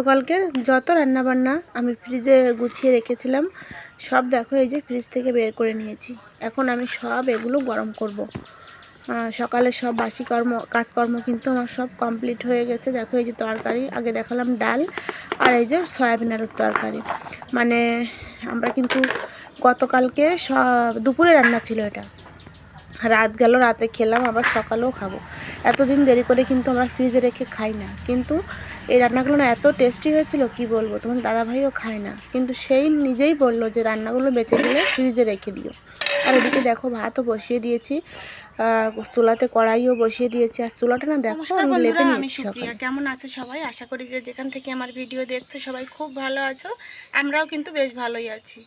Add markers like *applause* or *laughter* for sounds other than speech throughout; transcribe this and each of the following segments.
গতকালকের যত রান্নাবান্না আমি ফ্রিজে গুছিয়ে রেখেছিলাম, সব দেখো এই যে ফ্রিজ থেকে বের করে নিয়েছি। এখন আমি সব এগুলো গরম করব। সকালে সব বাসি কর্ম, কাজকর্ম কিন্তু আমার সব কমপ্লিট হয়ে গেছে। দেখো এই যে তরকারি, আগে দেখালাম ডাল আর এই যে সয়াবিন আলুর তরকারি। মানে আমরা কিন্তু গতকালকে সব দুপুরে রান্না ছিল এটা। রাত গেল, রাতে খেলাম, আবার সকালেও খাব। এতদিন দেরি করে কিন্তু আমরা ফ্রিজে রেখে খাই না। কিন্তু এই রান্নাগুলো না এত টেস্টি হয়েছিল কি বলব? তোমার দাদাভাইও খায় না। কিন্তু সেই নিজেই বলল যে রান্নাগুলো বেঁচে গেলে ফ্রিজে রেখে দিও। আর এদিকে দেখো ভাতও বসিয়ে দিয়েছি। চুলাতে কড়াইও বসিয়ে দিয়েছি। আর চুলাটা না দেখো আমি লেপে নিয়েছি কেমন আছে সবাই? আশা করি যে যেখান থেকে আমার ভিডিও দেখছ সবাই খুব ভালো আছো। আমরাও কিন্তু বেশ ভালোই আছি।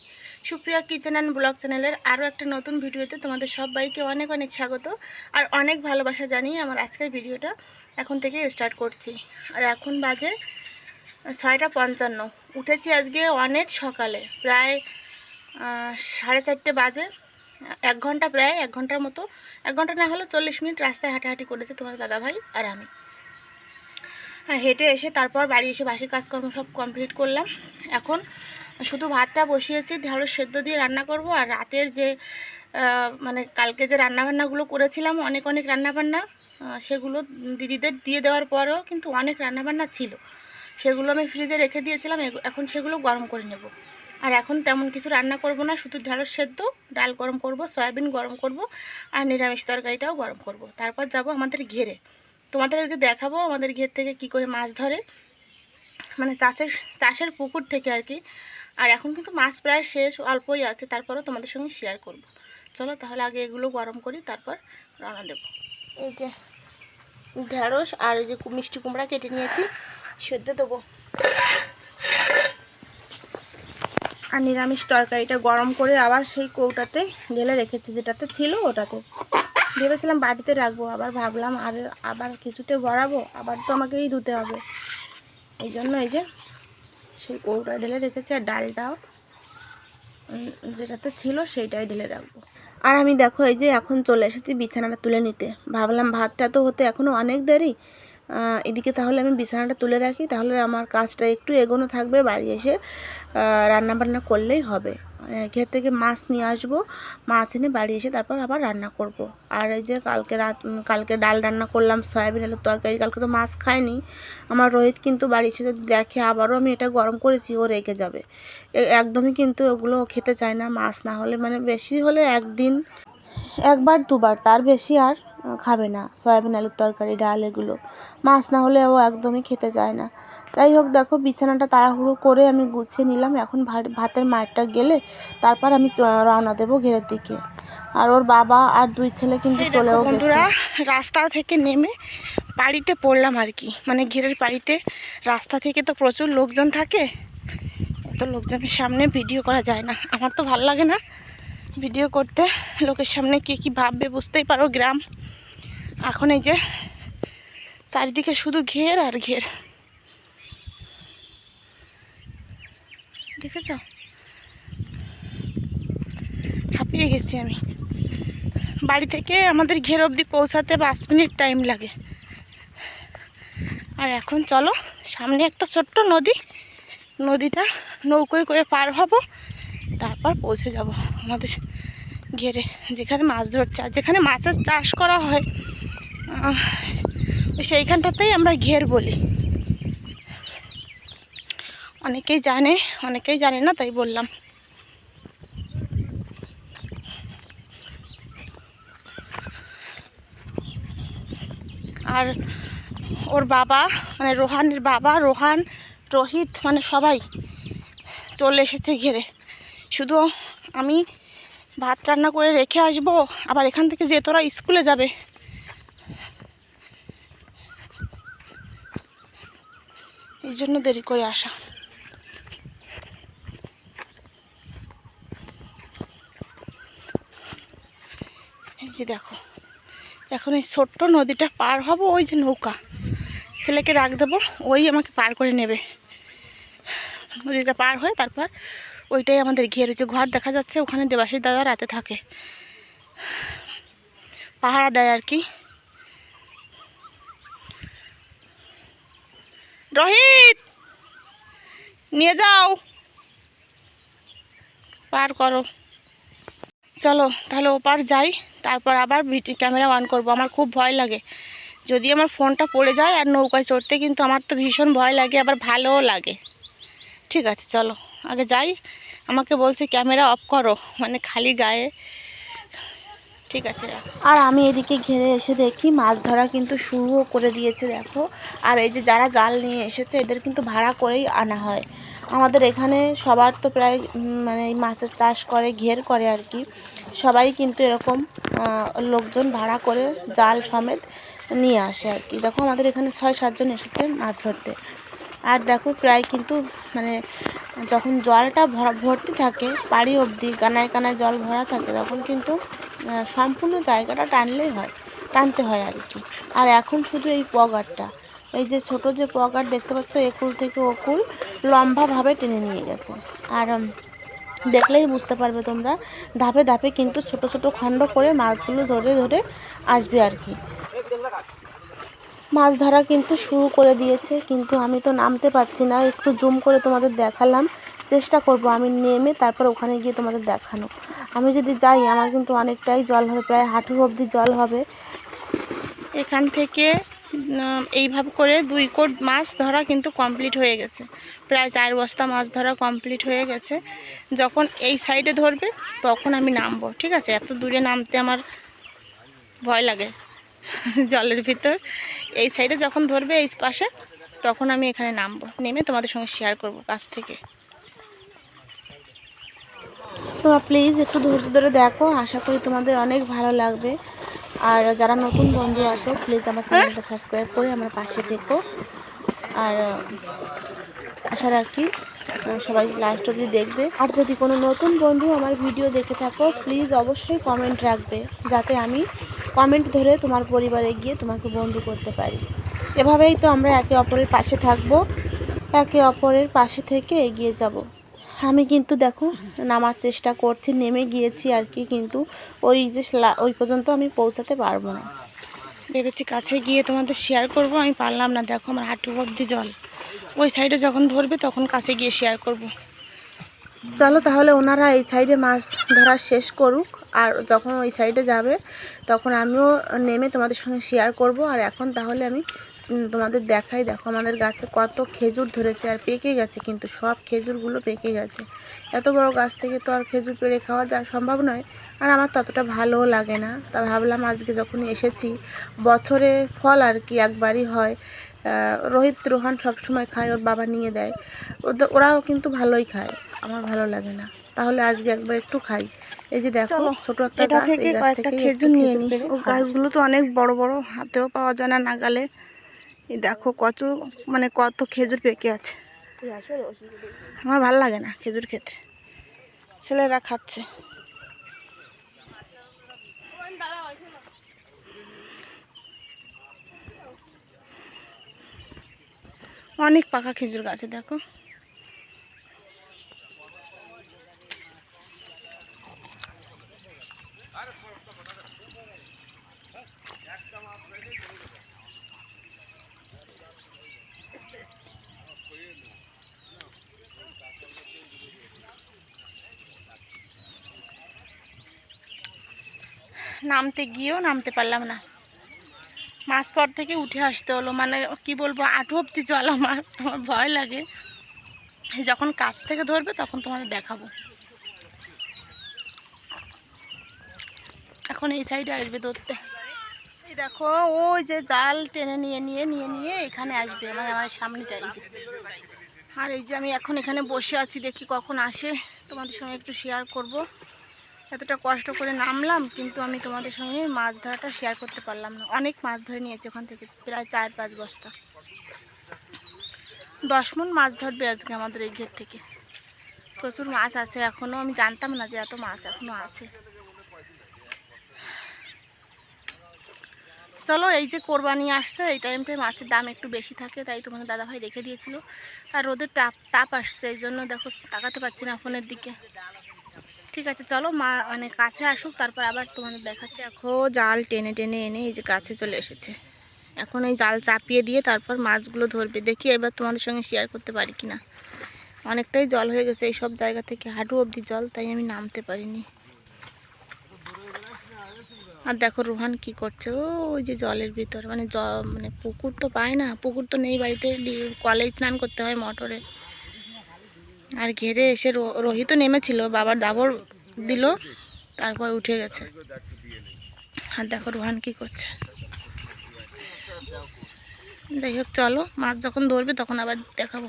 সুপ্রিয়া কিচেন অ্যান্ড ব্লগ চ্যানেলের আরও একটা নতুন ভিডিওতে তোমাদের সবাইকে অনেক অনেক স্বাগত আর অনেক ভালোবাসা জানিয়ে আমার আজকের ভিডিওটা এখন থেকে স্টার্ট করছি। আর এখন বাজে ছয়টা পঞ্চান্ন। উঠেছি আজকে অনেক সকালে, প্রায় সাড়ে চারটে বাজে। এক ঘণ্টা প্রায়, এক ঘণ্টার মতো। এক ঘণ্টা না হলে চল্লিশ মিনিট রাস্তায় হাঁটাহাঁটি করেছে তোমার দাদাভাই আর আমি। হ্যাঁ হেঁটে এসে তারপর বাড়ি এসে বাসি কাজকর্ম সব কমপ্লিট করলাম। এখন শুধু ভাতটা বসিয়েছি ঢেঁড়স সেদ্ধ দিয়ে রান্না করব। আর রাতের যে মানে কালকে যে রান্নাবান্নাগুলো করেছিলাম, অনেক অনেক রান্নাবান্না সেগুলো দিদিদের দিয়ে দেওয়ার পরেও কিন্তু অনেক রান্নাবান্না ছিল। সেগুলো আমি ফ্রিজে রেখে দিয়েছিলাম এখন সেগুলো গরম করে নেব। আর এখন তেমন কিছু রান্না করব না, শুধু ঢেঁড়স সেদ্ধ, ডাল গরম করব, সয়াবিন গরম করব, আর নিরামিষ তরকারিটাও গরম করব। তারপর যাব আমাদের ঘেরে। তোমাদের আজকে দেখাবো আমাদের ঘের থেকে কি করে মাছ ধরে। মানে চাষের চাষের পুকুর থেকে আর কি আর এখন কিন্তু মাছ প্রায় শেষ, অল্পই আছে, তারপরও তোমাদের সঙ্গে শেয়ার করব। চলো তাহলে আগে এগুলো গরম করি, তারপর রওনা দেব। এই যে ঢেঁড়স আর এই যে মিষ্টি কুমড়া কেটে নিয়েছি, সেদ্ধ দেবো। আর নিরামিষ তরকারিটা গরম করে আবার সেই কৌটাতে ঢেলে রেখেছি, যেটাতে ছিল ওটাতে। ভেবেছিলাম বাটিতে রাখব, আবার ভাবলাম আর আবার কিছুতে ভরাবো, আবার তো আমাকেই ধুতে হবে। এই জন্য এই যে সেই কৌটা ঢেলে রেখেছি আর ডালটাও যেটাতে ছিল সেইটাই ঢেলে রাখব। আর আমি দেখো, এই যে এখন চলে এসেছি বিছানাটা তুলে নিতে। ভাবলাম ভাতটা তো হতে এখনও অনেক দেরি। এদিকে তাহলে আমি বিছানাটা তুলে রাখি, তাহলে আমার কাজটা একটু এগোনো থাকবে, বাড়ি এসে রান্না বান্না করলেই হবে। ঘের থেকে মাছ নিয়ে আসব। মাছ এনে বাড়ি এসে তারপর আবার রান্না করব। আর এই যে কালকে রাত কালকে ডাল রান্না করলাম, সয়াবিন আলুর তরকারি। কালকে তো মাছ খায়নি আমার রোহিত কিন্তু বাড়ি এসে যদি দেখে, আবারও আমি এটা গরম করেছি, ও রেগে যাবে। একদমই কিন্তু ওগুলো খেতে চায় না। মাছ না হলে মানে বেশি হলে একদিন, একবার দুবার, তার বেশি আর খাবে না। সয়াবিন আলুর তরকারি ডাল এগুলো। মাছ না হলে ও একদমই খেতে চায় না। যাই হোক দেখো বিছানাটা তাড়াহুড়ো করে আমি গুছিয়ে নিলাম। এখন ভাত- ভাতের মারটা গেলে তারপর আমি রওনা দেবো ঘেরের দিকে। আর ওর বাবা আর দুই ছেলে কিন্তু চলেও বন্ধুরা রাস্তা থেকে নেমে বাড়িতে পড়লাম আর কি। মানে ঘেরের বাড়িতে। রাস্তা থেকে তো প্রচুর লোকজন থাকে। এত লোকজনের সামনে ভিডিও করা যায় না। আমার তো ভালো লাগে না ভিডিও করতে। লোকের সামনে কে কী ভাববে বুঝতেই পারো গ্রাম। এখন এই যে চারিদিকে শুধু ঘের আর ঘের। দেখেছ? হাঁপিয়ে গেছি আমি। বাড়ি থেকে আমাদের ঘের অবধি পৌঁছাতে পাঁচ মিনিট টাইম লাগে। আর এখন চলো, সামনে একটা ছোট্ট নদী। নদীটা নৌকোয় করে পার হব, তারপর পৌঁছে যাব আমাদের ঘেরে। যেখানে মাছ ধরছে, আর যেখানে মাছের চাষ করা হয় সেইখানটাতেই আমরা ঘের বলি। অনেকেই জানে অনেকেই জানে না, তাই বললাম। আর ওর বাবা মানে রোহানের বাবা, রোহান, রোহিত মানে সবাই চলে এসেছে ঘেরে। শুধু আমি ভাত রান্না করে রেখে আসব, আবার এখান থেকে যে তোরা স্কুলে যাবে এই জন্য দেরি করে আসা। এই যে দেখো, এখন এই ছোট্ট নদীটা পার হব, ওই যে নৌকা। ছেলেকে রাখ দেবো, ওই আমাকে পার করে নেবে। নদীটা পার হয়ে তারপর ওইটাই আমাদের ঘের হয়েছে ঘর দেখা যাচ্ছে, ওখানে দেবাশিস দাদা রাতে থাকে। পাহারা দেয় আর কি। রোহিত! নিয়ে যাও। পার করো। চলো, তাহলে ওপার যাই। তারপর আবার ক্যামেরা অন করব। আমার খুব ভয় লাগে। যদি আমার ফোনটা পড়ে যায় আর নৌকায় চড়তে, কিন্তু আমার তো ভীষণ ভয় লাগে, আবার ভালোও লাগে। ঠিক আছে, চলো। আগে যাই। আমাকে বলছে, ক্যামেরা অফ করো। মানে খালি গায়ে ঠিক আছে আর আমি এদিকে ঘেরে এসে দেখি মাছ ধরা কিন্তু শুরুও করে দিয়েছে, দেখো। আর এই যে যারা জাল নিয়ে এসেছে, এদের কিন্তু ভাড়া করেই আনা হয়। আমাদের এখানে সবার তো প্রায় মানে মাছের চাষ করে, ঘের করে আর কি। সবাই কিন্তু এরকম লোকজন ভাড়া করে জাল সমেত নিয়ে আসে আর কি। দেখো আমাদের এখানে ছয় সাতজন এসেছে মাছ ধরতে। আর দেখো প্রায় কিন্তু মানে যখন জলটা ভরা, ভর্তি থাকে পাড়ি অবধি কানায় কানায় জল ভরা থাকে, তখন কিন্তু সম্পূর্ণ জায়গাটা টানলেই হয়, টানতে হয় আর কি। আর এখন শুধু এই পগারটা। এই যে ছোট যে পগার দেখতে পাচ্ছ একুল থেকে ওকুল লম্বাভাবে টেনে নিয়ে গেছে। আর দেখলেই বুঝতে পারবে তোমরা, ধাপে ধাপে কিন্তু ছোট ছোট খণ্ড করে মাছগুলো ধরে ধরে আসবে আর কি। মাছ ধরা কিন্তু শুরু করে দিয়েছে, কিন্তু আমি তো নামতে পারছি না, একটু জুম করে তোমাদের দেখালাম। চেষ্টা করব, আমি নেমে তারপর ওখানে গিয়ে তোমাদের দেখানো। আমি যদি যাই, আমার কিন্তু অনেকটাই জল হবে, প্রায় হাঁটু অবধি জল হবে। এখান থেকে এইভাবে করে দুই কোট মাছ ধরা কিন্তু কমপ্লিট হয়ে গেছে। প্রায় চার বস্তা মাছ ধরা কমপ্লিট হয়ে গেছে। যখন এই সাইডে ধরবে, তখন আমি নামবো, ঠিক আছে? এত দূরে নামতে আমার ভয় লাগে *laughs* জলের ভিতর। এই সাইডে যখন ধরবে, এই পাশে, তখন আমি এখানে নামবো। নেমে তোমাদের সঙ্গে শেয়ার করব কাছ থেকে। তোমরা প্লিজ একটু ধৈর্য ধরে দেখো, আশা করি তোমাদের অনেক ভালো লাগবে। আর যারা নতুন বন্ধু আছো প্লিজ আমার চ্যানেলটা সাবস্ক্রাইব করে আমার পাশে থেকো। আর আশা রাখি সবাই লাস্ট অবধি দেখবে। আর যদি কোনো নতুন বন্ধু আমার ভিডিও দেখে থাকো প্লিজ অবশ্যই কমেন্ট রাখবে, যাতে আমি কমেন্ট ধরে তোমার পরিবারে গিয়ে তোমাকে বন্ধু করতে পারি। এভাবেই তো আমরা একে অপরের পাশে থাকব, একে অপরের পাশে থেকে এগিয়ে যাব। আমি কিন্তু দেখো, নামার চেষ্টা করছি, নেমে গিয়েছি আর কি, কিন্তু ওই যে ওই পর্যন্ত আমি পৌঁছাতে পারব না। ভেবেছি কাছে গিয়ে তোমাদের শেয়ার করব, আমি পারলাম না। দেখো আমার হাঁটু অব্দি জল। ওই সাইডে যখন ধরবে, তখন কাছে গিয়ে শেয়ার করব। চলো তাহলে ওনারা এই সাইডে মাছ ধরা শেষ করুক, আর যখন ওই সাইডে যাবে, তখন আমিও নেমে তোমাদের সঙ্গে শেয়ার করব। আর এখন তাহলে আমি তোমাদের দেখাই দেখো আমাদের গাছে কত খেজুর ধরেছে আর পেকে গেছে কিন্তু সব খেজুরগুলো পেকে গেছে। এত বড় গাছ থেকে তো আর খেজুর পেড়ে খাওয়া যা সম্ভব নয়। আর আমার ততটা ভালোও লাগে না। তা ভাবলাম আজকে যখন এসেছি বছরে ফল আর কি একবারই হয়। রোহিত রোহান সবসময় খায় ওর বাবা নিয়ে দেয়। ওরাও কিন্তু ভালোই খায় আমার ভালো লাগে না। তাহলে আজকে একবার একটু খাই। এই যে দেখো ছোট একটা গাছ থেকে কয়েকটা খেজুর নিয়ে নিই ও গাছগুলো তো অনেক বড় বড় হাতেও পাওয়া যায় না নাগালে। এই দেখো কত মানে কত খেজুর পেকে আছে। আমার ভালো লাগে না খেজুর খেতে। ছেলেরা খাচ্ছে। অনেক পাকা খেজুর গাছে, দেখো। নামতে গিয়েও নামতে পারলাম না। মাছ পর থেকে উঠে আসতে হলো মানে কি বলব আঠু অব্দি জল আমার আমার ভয় লাগে। যখন কাছ থেকে ধরবে তখন তোমাদের দেখাবো। এখন এই সাইডে আসবে ধরতে। এই দেখো, ওই যে জাল টেনে নিয়ে নিয়ে নিয়ে নিয়ে এখানে আসবে মানে আমার সামনেটা এই যে। আর এই যে আমি এখন এখানে বসে আছি, দেখি কখন আসে। তোমাদের সঙ্গে একটু শেয়ার করব। এতটা কষ্ট করে নামলাম, কিন্তু আমি তোমাদের সঙ্গে মাছ ধরাটা শেয়ার করতে পারলাম না। অনেক মাছ ধরে নিয়েছি ওখান থেকে, প্রায় চার পাঁচ বস্তা। দশ মন মাছ ধরবে আজকে আমাদের এই ঘের থেকে। প্রচুর মাছ আছে এখনও আমি জানতাম না যে এত মাছ এখনও আছে। চলো, এই যে কোরবানি আসছে, এই টাইমটায় মাছের দাম একটু বেশি থাকে, তাই তোমাদের দাদাভাই রেখে দিয়েছিল। আর রোদের তাপ তাপ আসছে, এই জন্য দেখো, তাকাতে পারছি না ফোনের দিকে। ঠিক আছে, চলো মা মানে কাছে আসুক, তারপর আবার তোমাদের দেখাচ্ছি। দেখো, জাল টেনে টেনে এনে এই যে কাছে চলে এসেছে। এখন এই জাল চাপিয়ে দিয়ে তারপর মাছগুলো ধরবে। দেখি এবার তোমাদের সঙ্গে শেয়ার করতে পারি কিনা। অনেকটাই জল হয়ে গেছে এই সব জায়গা থেকে। হাঁটু অবধি জল, তাই আমি নামতে পারিনি। আর দেখো রোহান কি করছে। ও ওই যে জলের ভিতর মানে জ মানে পুকুর তো পায় না। পুকুর তো নেই বাড়িতে। কলেই স্নান করতে হয় মোটরে। আর ঘেরে এসে রো- রোহিতও নেমেছিল, বাবার দাবর দিল, তারপর উঠে গেছে। আর দেখো রোহান কি করছে। যাই হোক, চলো মাছ যখন ধরবে তখন আবার দেখাবো।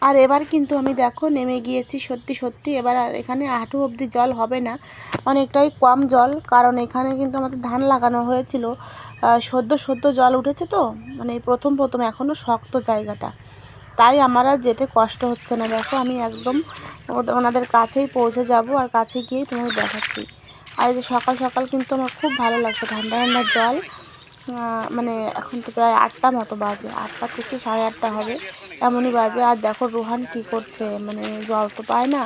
আর এবার কিন্তু আমি দেখো নেমে গিয়েছি সত্যি সত্যি, এবার আর এখানে হাঁটু অবধি জল হবে না, অনেকটাই কম জল, কারণ এখানে কিন্তু আমাদের ধান লাগানো হয়েছিল। সদ্য সদ্য জল উঠেছে তো মানে প্রথম প্রথম, এখনও শক্ত জায়গাটা। তাই আমার আর যেতে কষ্ট হচ্ছে না। দেখো, আমি একদম ওনাদের কাছেই পৌঁছে যাব আর কাছে গিয়েই তোমাকে দেখাচ্ছি। আর এই যে সকাল সকাল কিন্তু আমার খুব ভালো লাগছে, ঠান্ডা ঠান্ডা জল। মানে এখন তো প্রায় আটটা মতো বাজে, আটটা থেকে সাড়ে আটটা হবে, এমনই বাজে। আর দেখো রোহান কি করছে মানে জল তো পায় না।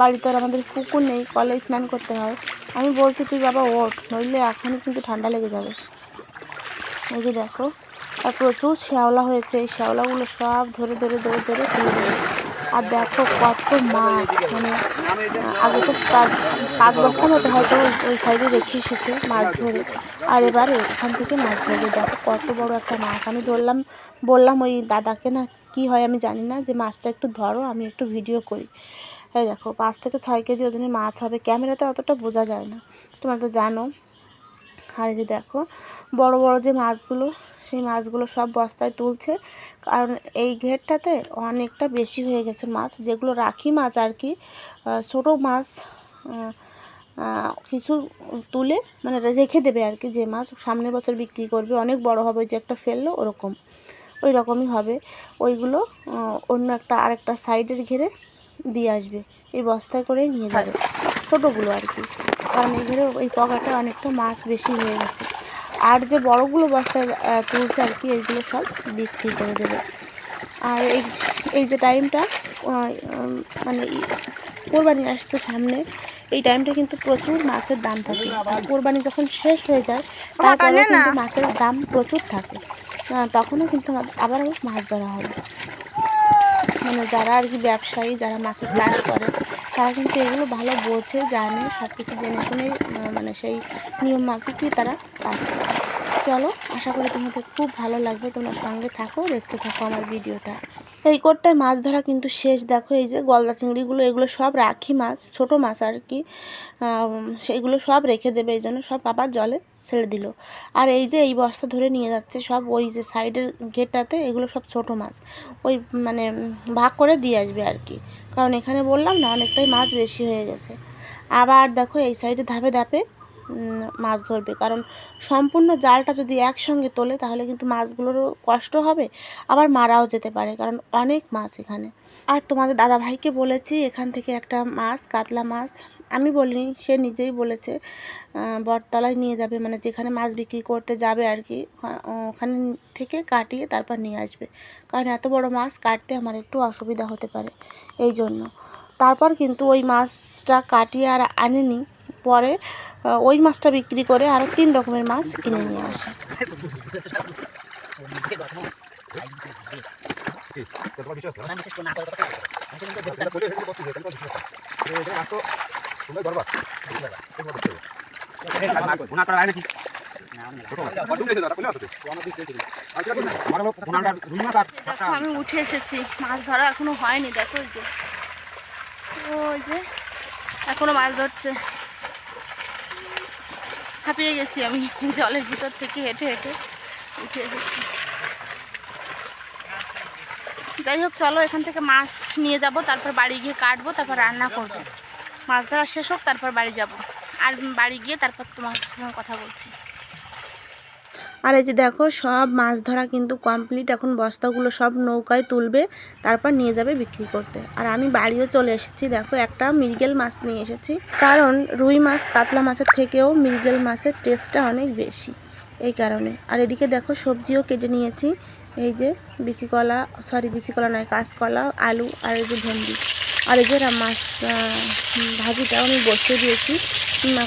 বাড়িতে আর আমাদের পুকুর নেই, কলে স্নান করতে হয়। আমি বলছি, তুই বাবা ওঠ, নইলে এখনই কিন্তু ঠান্ডা লেগে যাবে। এই যে দেখো আর প্রচুর শ্যাওলা হয়েছে। এই শ্যাওলাগুলো সব ধরে ধরে ধরে ধরে তুলে দেবে আর দেখো কত মাছ মানে আগে তো পাঁচ বস্তা মতো হয়তো ওই- সাইডে রেখে এসেছে মাছ ধরে। আর এবার এখান থেকে মাছ ধরবে। দেখো কত বড় একটা মাছ। আমি ধরলাম, বললাম ওই দাদাকে না কি হয় আমি জানি না, যে মাছটা একটু ধরো, আমি একটু ভিডিও করি। এই দেখো, পাঁচ থেকে ছয় কেজি ওজনের মাছ হবে। ক্যামেরাতে অতটা বোঝা যায় না। তোমরা তো জানো। আর যে দেখো বড় বড় যে মাছগুলো সেই মাছগুলো সব বস্তায় তুলছে। কারণ এই ঘেরটাতে অনেকটা বেশি হয়ে গেছে মাছ যেগুলো রাখি মাছ আর কি ছোটো মাছ কিছু তুলে মানে রেখে দেবে আর কি যে মাছ সামনের বছর বিক্রি করবে অনেক বড় হবে যে একটা ফেলল ওরকম। ওই রকমই হবে। ওইগুলো অন্য একটা আরেকটা সাইডের ঘেরে দিয়ে আসবে। এই বস্তায় করে নিয়ে যাবে। ছোটোগুলো আর কি। কারণ এই ঘরে ওই পকেটে অনেকটা মাছ বেশি হয়ে গেছে। আর যে বড়গুলো বস্তায় আহ, তুলছে আর কি এইগুলো সব বিক্রি করে দেবে। আর এই এই যে টাইমটা মানে কোরবানি আসছে সামনে এই টাইমটা কিন্তু প্রচুর মাছের দাম থাকে। আর কোরবানি যখন শেষ হয়ে যায় তারপরে কিন্তু মাছের দাম প্রচুর থাকে। তখনও কিন্তু আবার মাছ ধরা হবে। মানে যারা আর কি ব্যবসায়ী যারা মাছের চাষ করে তারা কিন্তু এগুলো ভালো বোঝে, জানে সব কিছু জেনে শুনে মানে সেই নিয়ম মাফিকই তারা কাজ করে। চলো, আশা করি তোমাদের খুব ভালো লাগবে। তোমরা সঙ্গে থাকো, দেখতে থাকো আমার ভিডিওটা। এই কোটটায় মাছ ধরা কিন্তু শেষ। দেখো এই যে গলদা চিংড়িগুলো, এগুলো সব রাখি মাছ, ছোট মাছ আর কি। সেইগুলো সব রেখে দেবে, এই জন্য সব আবার জলে ছেড়ে দিল। আর এই যে এই বস্তা ধরে নিয়ে যাচ্ছে সব ওই যে সাইডের গেটটাতে, এগুলো সব ছোট মাছ। ওই মানে ভাগ করে দিয়ে আসবে আর কি। কারণ এখানে বললাম না, অনেকটাই মাছ বেশি হয়ে গেছে। আবার দেখো এই সাইডে ধাপে ধাপে মাছ ধরবে। কারণ সম্পূর্ণ জালটা যদি একসঙ্গে তোলে, তাহলে কিন্তু মাছগুলোরও কষ্ট হবে, আবার মারাও যেতে পারে, কারণ অনেক মাছ এখানে। আর তোমাদের দাদা ভাইকে বলেছি, এখান থেকে একটা মাছ, কাতলা মাছ, আমি বলিনি, সে নিজেই বলেছে বটতলায় নিয়ে যাবে মানে যেখানে মাছ বিক্রি করতে যাবে আর কি, ওখা- ওখানে থেকে কাটিয়ে তারপর নিয়ে আসবে। কারণ এত বড় মাছ কাটতে আমার একটু অসুবিধা হতে পারে, এই জন্য। তারপর কিন্তু ওই মাছটা কাটিয়ে আর আনেনি পরে ওই মাছটা বিক্রি করে আরও তিন রকমের মাছ কিনে নিয়ে আসে। আমি উঠে এসেছি, মাছ ধরা এখনও হয়নি, দেখো যে। ওই যে, এখনও মাছ ধরছে। হাঁপিয়ে গেছি আমি জলের ভিতর থেকে হেঁটে হেঁটে উঠে এসেছি। যাই হোক, চলো এখান থেকে মাছ নিয়ে যাব, তারপর বাড়ি গিয়ে কাটবো, তারপর রান্না করব। মাছ ধরা শেষ হোক, তারপর বাড়ি যাব। আর বাড়ি গিয়ে তারপর তোমার সঙ্গে কথা বলছি। আর এই যে দেখো, সব মাছ ধরা কিন্তু কমপ্লিট এখন বস্তাগুলো সব নৌকায় তুলবে, তারপর নিয়ে যাবে বিক্রি করতে। আর আমি বাড়িও চলে এসেছি, দেখো, একটা মৃগেল মাছ নিয়ে এসেছি। কারণ রুই মাছ, কাতলা মাছের থেকেও মৃগেল মাছের টেস্টটা অনেক বেশি এই কারণে। আর এদিকে দেখো, সবজিও কেটে নিয়েছি। এই যে বিচি কলা সরি বিচি কলা নয়, কাঁচকলা, আলু আর এই যে ভেন্ডি। আর এই যে মাছ ভাজিটাও আমি বসিয়ে দিয়েছি।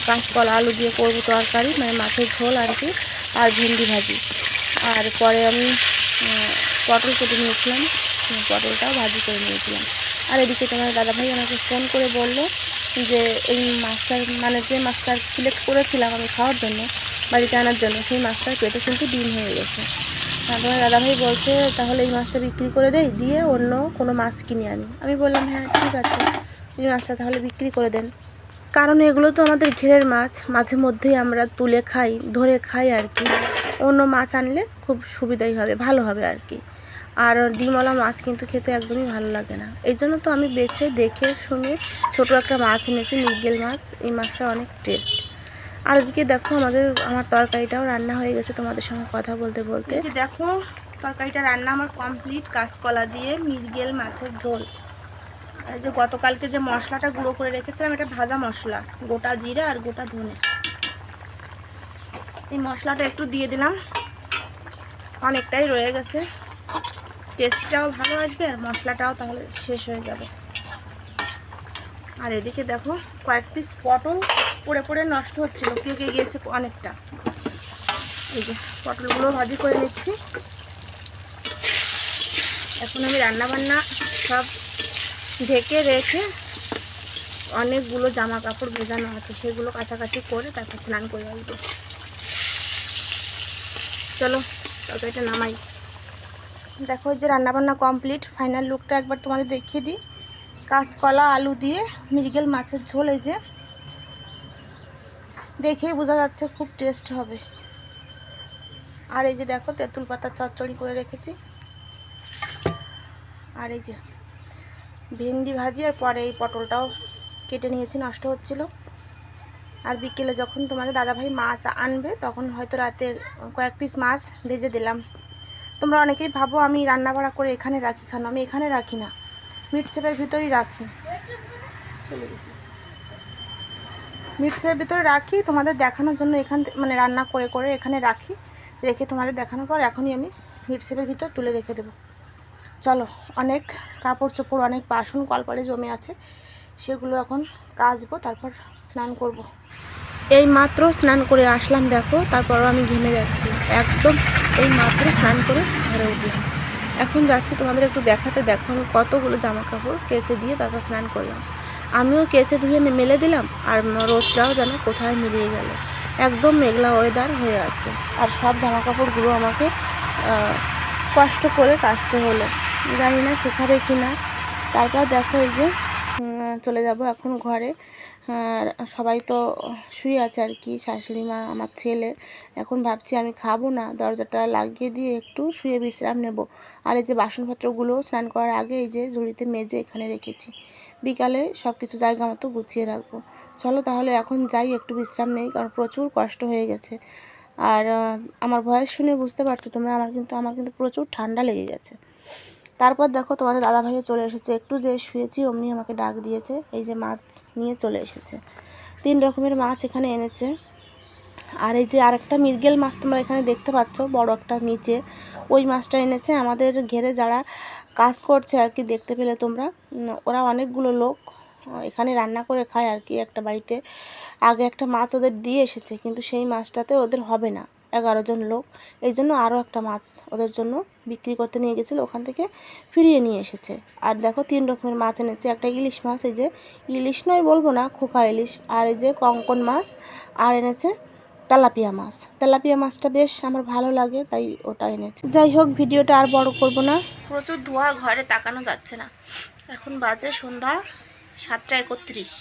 কাঁচকলা, আলু দিয়ে করব তরকারি মানে মাছের ঝোল আর কি। আর ভেন্ডি ভাজি। আর পরে আমি পটল কেটে নিয়েছিলাম। পটলটাও ভাজি করে নিয়েছিলাম। আর এদিকে তোমার দাদাভাই আমাকে ফোন করে বলল যে, এই মাছটার মানে যে মাছটা সিলেক্ট করেছিলাম আমি খাওয়ার জন্য, বাড়িতে আনার জন্য, সেই মাছটার পেটে কিন্তু ডিম হয়ে গেছে। তারপরে দাদাভাই বলছে, তাহলে এই মাছটা বিক্রি করে দেই, দিয়ে অন্য কোনো মাছ কিনে আনি। আমি বললাম হ্যাঁ ঠিক আছে। এই মাছটা তাহলে বিক্রি করে দেন। কারণ এগুলো তো আমাদের ঘেরের মাছ। মাঝে মধ্যেই আমরা তুলে খাই, ধরে খাই আর কি। অন্য মাছ আনলে খুব সুবিধাই হবে, ভালো হবে আর কি। আর ডিমওয়ালা মাছ কিন্তু খেতে একদমই ভালো লাগে না। এই জন্য তো আমি বেছে, দেখে, শুনে ছোটো একটা মাছ এনেছি মৃগেল মাছ। এই মাছটা অনেক টেস্ট। আর এদিকে দেখো আমাদের, আমার তরকারিটাও রান্না হয়ে গেছে তোমাদের সঙ্গে কথা বলতে বলতে। দেখো, তরকারিটা রান্না আমার কমপ্লিট কাঁচকলা দিয়ে মৃগেল মাছের ঝোল। যে গতকালকে যে মশলাটা গুঁড়ো করে রেখেছিলাম, এটা ভাজা মশলা, গোটা জিরা আর গোটা ধনে। এই মশলাটা একটু দিয়ে দিলাম। অনেকটাই রয়ে গেছে। টেস্টটাও ভালো আসবে আর মশলাটাও তাহলে শেষ হয়ে যাবে। আর এদিকে দেখো, কয়েক পিস পটল পড়ে পড়ে নষ্ট হচ্ছিল, পেকে গিয়েছে অনেকটা। এই যে পটলগুলো ভাজি করে নিচ্ছি। এখন আমি রান্না বান্না সব ঢেকে রেখে অনেকগুলো জামা কাপড় ভেজানো আছে, সেগুলো কাছাকাছি করে তারপর স্নান করে আসব। চলো, তরকারিটা নামাই। দেখো যে রান্নাবান্না কমপ্লিট, ফাইনাল লুকটা একবার তোমাদের দেখিয়ে দিই। কাঁচকলা, আলু দিয়ে মৃগেল মাছের ঝোল, এই যে। দেখেই বোঝা যাচ্ছে খুব টেস্ট হবে। আর এই যে দেখো, তেঁতুল পাতা চচ্চড়ি করে রেখেছি। আর এই যে ভেন্ডি ভাজি আর পরে এই পটলটাও কেটে নিয়েছি, নষ্ট হচ্ছিল। আর বিকেলে যখন তোমাদের দাদাভাই মাছ আনবে, তখন হয়তো রাতে কয়েক পিস মাছ ভেজে দিলাম। তোমরা অনেকেই ভাবো আমি রান্না বাড়া করে এখানে রাখি খানো আমি এখানে রাখি না। মিট সেপের ভিতরেই রাখি। চলে সেপের ভিতরে রাখি, তোমাদের দেখানোর জন্য এখান মানে রান্না করে করে এখানে রাখি। রেখে তোমাদের দেখানোর পর এখনই আমি মিট সেপের ভিতর তুলে রেখে দেবো। চলো, অনেক কাপড় চোপড় অনেক বাসন কলপারে জমে আছে। সেগুলো এখন কাচবো, তারপর স্নান করব। এই মাত্র স্নান করে আসলাম, দেখো, তারপরও আমি ঘেমে যাচ্ছি। একদম এই মাত্র স্নান করে ঘরে উঠলাম। এখন যাচ্ছি তোমাদের একটু দেখাতে, দেখো আমি কতগুলো জামা কাপড় কেচে দিয়ে তারপর স্নান করলাম। আমিও কেচে ধুয়ে মেলে দিলাম, আর রোদটাও যেন কোথায় মিলিয়ে গেল। একদম মেঘলা ওয়েদার হয়ে আছে। আর সব জামা কাপড়গুলো আমাকে কষ্ট করে কাচতে হলো। জানি না শুকাবে কি না তারপর দেখো এই যে চলে যাব এখন ঘরে। সবাই তো শুয়ে আছে আর কি, শাশুড়ি মা, আমার ছেলে। এখন ভাবছি আমি খাব না, দরজাটা লাগিয়ে দিয়ে একটু শুয়ে বিশ্রাম নেব। আর এই যে বাসনপত্রগুলো স্নান করার আগে এই যে ঝুড়িতে মেজে এখানে রেখেছি। বিকালে সব কিছু জায়গা মতো গুছিয়ে রাখব। চলো তাহলে এখন যাই, একটু বিশ্রাম নেই, কারণ প্রচুর কষ্ট হয়ে গেছে। আর আমার ভয়েস শুনে বুঝতে পারছ তোমরা, আমার কিন্তু আমার কিন্তু প্রচুর ঠান্ডা লেগে গেছে। তারপর দেখো তোমাদের দাদা ভাইও চলে এসেছে। একটু যে শুয়েছি, অমনি আমাকে ডাক দিয়েছে, এই যে মাছ নিয়ে চলে এসেছে। তিন রকমের মাছ এখানে এনেছে। আর এই যে আরেকটা মৃগেল মাছ তোমরা এখানে দেখতে পাচ্ছ, বড় একটা নিচে। ওই মাছটা এনেছে আমাদের ঘেরে যারা কাজ করছে আর কি, দেখতে পেলে তোমরা। ওরা অনেকগুলো লোক এখানে রান্না করে খায় আর কি একটা বাড়িতে। আগে একটা মাছ ওদের দিয়ে এসেছে, কিন্তু সেই মাছটাতে ওদের হবে না। এগারো জন লোক। এই জন্য আরও একটা মাছ ওদের জন্য বিক্রি করতে নিয়ে গেছিল, ওখান থেকে ফিরিয়ে নিয়ে এসেছে। আর দেখো, তিন রকমের মাছ এনেছে। একটা ইলিশ মাছ, এই যে ইলিশ নয় বলব না, খোকা ইলিশ। আর এই যে কঙ্কন মাছ, আর এনেছে তেলাপিয়া মাছ। তেলাপিয়া মাছটা বেশ আমার ভালো লাগে, তাই ওটা এনেছে। যাই হোক, ভিডিওটা আর বড় করব না। প্রচুর ধোয়া, ঘরে তাকানো যাচ্ছে না। এখন বাজে সন্ধ্যা সাতটা একত্রিশ।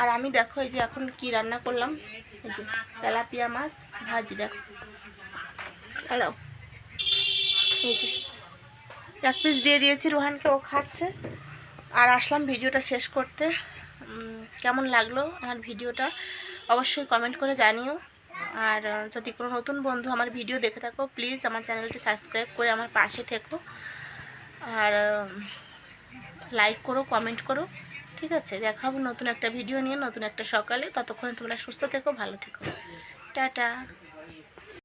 আর আমি দেখো এই যে এখন কি রান্না করলাম? এই যে তেলাপিয়া মাছ ভাজি, দেখো। হ্যালো। এই যে এক পিস দিয়ে দিয়েছি, রোহানকে ও খাচ্ছে। আর আসলাম ভিডিওটা শেষ করতে। কেমন লাগল আমার ভিডিওটা? অবশ্যই কমেন্ট করে জানিও। আর যদি কোনো নতুন বন্ধু আমার ভিডিও দেখে থাকো প্লিজ আমার চ্যানেলটি সাবস্ক্রাইব করে আমার পাশে থেকো। আর লাইক করো কমেন্ট করো। ঠিক আছে? দেখাবো নতুন একটা ভিডিও নিয়ে, নতুন একটা সকালে। ততক্ষণে তোমরা সুস্থ থেকো, ভালো থেকো। টাটা।